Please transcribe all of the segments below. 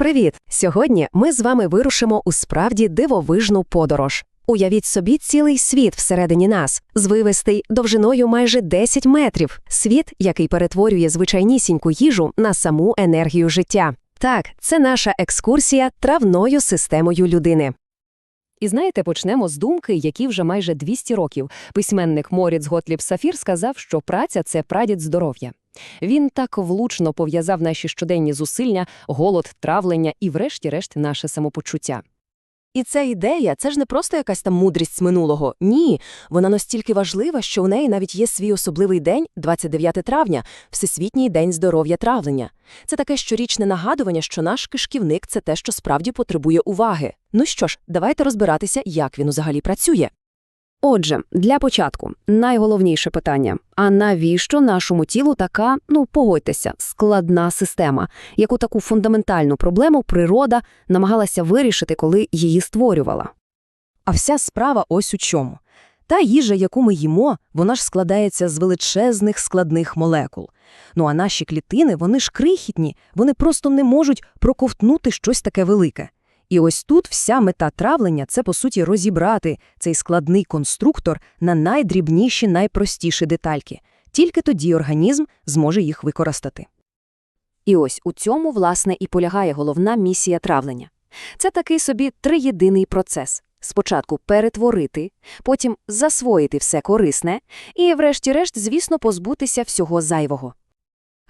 Привіт! Сьогодні ми з вами вирушимо у справді дивовижну подорож. Уявіть собі цілий світ всередині нас, звивистий довжиною майже 10 метрів. Світ, який перетворює звичайнісіньку їжу на саму енергію життя. Так, це наша екскурсія травною системою людини. І знаєте, почнемо з думки, які вже майже 200 років. Письменник Моріц Готліб Сафір сказав, що праця це прадід здоров'я. Він так влучно пов'язав наші щоденні зусилля, голод, травлення і, врешті-решт, наше самопочуття. І ця ідея це ж не просто якась там мудрість минулого. Ні, вона настільки важлива, що у неї навіть є свій особливий день, 29 травня, Всесвітній день здоров'я травлення. Це таке щорічне нагадування, що наш кишківник це те, що справді потребує уваги. Ну що ж, давайте розбиратися, як він взагалі працює. Отже, для початку найголовніше питання: а навіщо нашому тілу така, ну погодьтеся, складна система, яку таку фундаментальну проблему природа намагалася вирішити, коли її створювала? А вся справа ось у чому. Та їжа, яку ми їмо, вона ж складається з величезних складних молекул. Ну а наші клітини, вони ж крихітні, вони просто не можуть проковтнути щось таке велике. І ось тут вся мета травлення – це, по суті, розібрати цей складний конструктор на найдрібніші, найпростіші детальки. Тільки тоді організм зможе їх використати. І ось у цьому, власне, і полягає головна місія травлення. Це такий собі триєдиний процес. Спочатку перетворити, потім засвоїти все корисне і, врешті-решт, звісно, позбутися всього зайвого.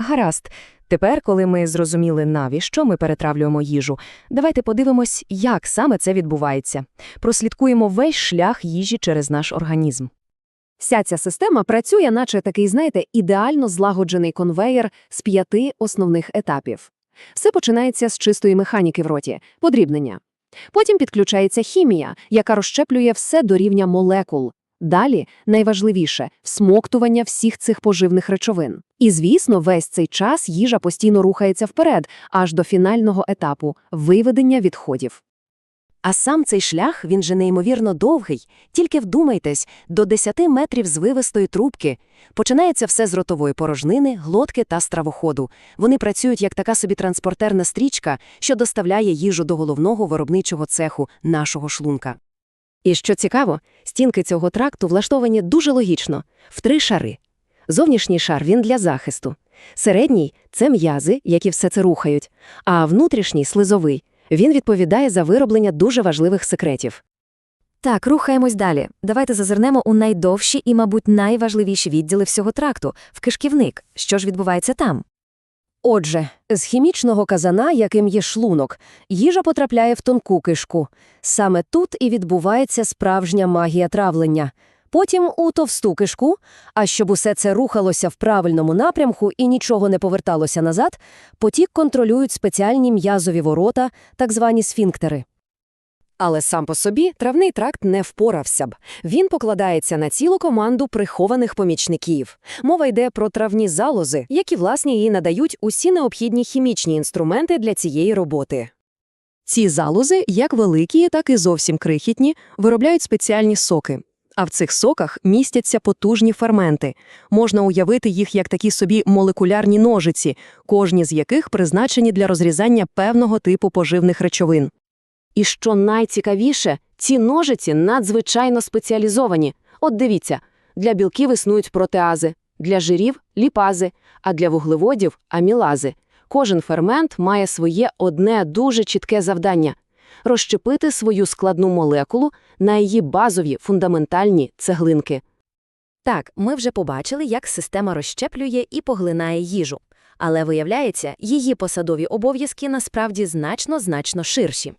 Гаразд. Тепер, коли ми зрозуміли, навіщо ми перетравлюємо їжу, давайте подивимось, як саме це відбувається. Прослідкуємо весь шлях їжі через наш організм. Вся ця система працює, наче такий, знаєте, ідеально злагоджений конвеєр з п'яти основних етапів. Все починається з чистої механіки в роті, подрібнення. Потім підключається хімія, яка розщеплює все до рівня молекул. Далі, найважливіше всмоктування всіх цих поживних речовин. І, звісно, весь цей час їжа постійно рухається вперед, аж до фінального етапу виведення відходів. А сам цей шлях він же неймовірно довгий. Тільки вдумайтесь, до 10 метрів звивистої трубки. Починається все з ротової порожнини, глотки та стравоходу. Вони працюють як така собі транспортерна стрічка, що доставляє їжу до головного виробничого цеху нашого шлунка. І що цікаво, стінки цього тракту влаштовані дуже логічно, в три шари. Зовнішній шар він для захисту, середній це м'язи, які все це рухають, а внутрішній слизовий він відповідає за вироблення дуже важливих секретів. Так, рухаємось далі. Давайте зазирнемо у найдовші і, мабуть, найважливіші відділи всього тракту в кишківник. Що ж відбувається там? Отже, з хімічного казана, яким є шлунок, їжа потрапляє в тонку кишку. Саме тут і відбувається справжня магія травлення. Потім у товсту кишку, а щоб усе це рухалося в правильному напрямку і нічого не поверталося назад, потік контролюють спеціальні м'язові ворота, так звані сфінктери. Але сам по собі травний тракт не впорався б. Він покладається на цілу команду прихованих помічників. Мова йде про травні залози, які, власне, їй надають усі необхідні хімічні інструменти для цієї роботи. Ці залози, як великі, так і зовсім крихітні, виробляють спеціальні соки. А в цих соках містяться потужні ферменти. Можна уявити їх як такі собі молекулярні ножиці, кожні з яких призначені для розрізання певного типу поживних речовин. І що найцікавіше, ці ножиці надзвичайно спеціалізовані. От дивіться, для білків існують протеази, для жирів ліпази, а для вуглеводів амілази. Кожен фермент має своє одне дуже чітке завдання розщепити свою складну молекулу на її базові фундаментальні цеглинки. Так, ми вже побачили, як система розщеплює і поглинає їжу. Але виявляється, її посадові обов'язки насправді значно-значно ширші.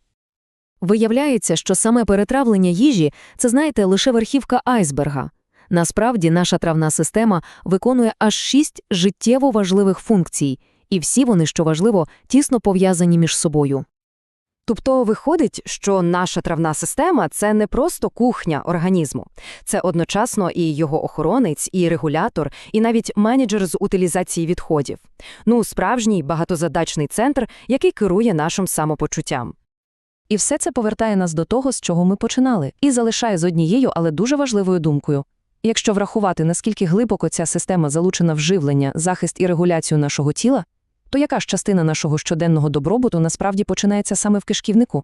Виявляється, що саме перетравлення їжі це, знаєте, лише верхівка айсберга. Насправді, наша травна система виконує аж шість життєво важливих функцій, і всі вони, що важливо, тісно пов'язані між собою. Тобто виходить, що наша травна система це не просто кухня організму, це одночасно і його охоронець, і регулятор, і навіть менеджер з утилізації відходів. Ну, справжній багатозадачний центр, який керує нашим самопочуттям. І все це повертає нас до того, з чого ми починали, і залишає з однією, але дуже важливою думкою. Якщо врахувати, наскільки глибоко ця система залучена в живлення, захист і регуляцію нашого тіла, То яка ж частина нашого щоденного добробуту насправді починається саме в кишківнику?